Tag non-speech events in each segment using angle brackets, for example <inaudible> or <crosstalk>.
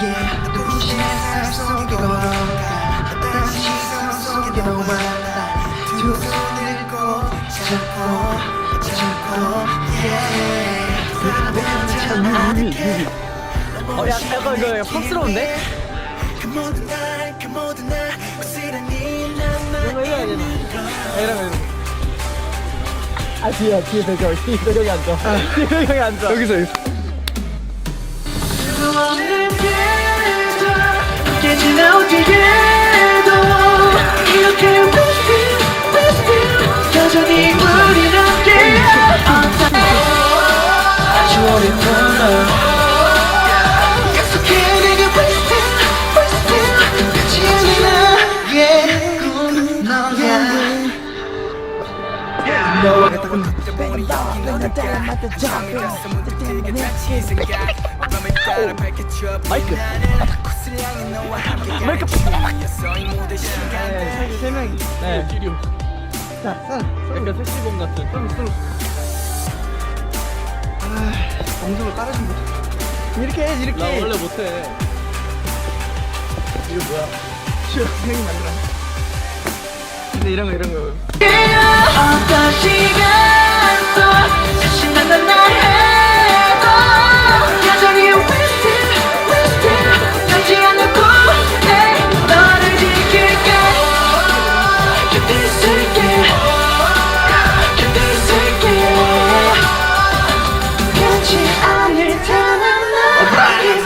yeah 속에 걸어가 어떤 시선 속에 너와 나두 손을 꼭 잡고 잡고 yeah 어, 약간 약간 이거 팝스러운데? 그 모든 날, 그 모든 날 부스러니 난 이런 거 해야 되나? 아. 아 뒤에 뒤에 배경 뒤에 배경이 앉아. <laughs> 뒤에 배경이 앉아. <laughs> 여기서 여기 마이크. 마이크. 네, 세 명이. 네. 약간 같은. 깔아준 거 이렇게 해 이렇게. 나 원래 못해. 이거 뭐야? 형이 만들어 근데 이런 거 이런 거.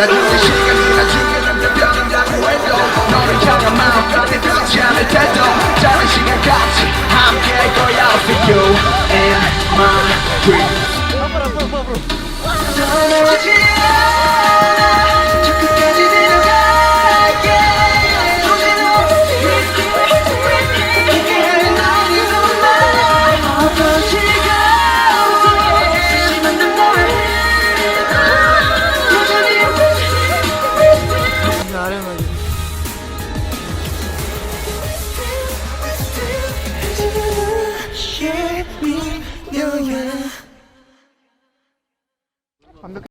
나 나중에 시간이 나중에 점점 변한다고 해도 너를 향한 마음 변해 변치 않을 테도 짧은 시간까지 永远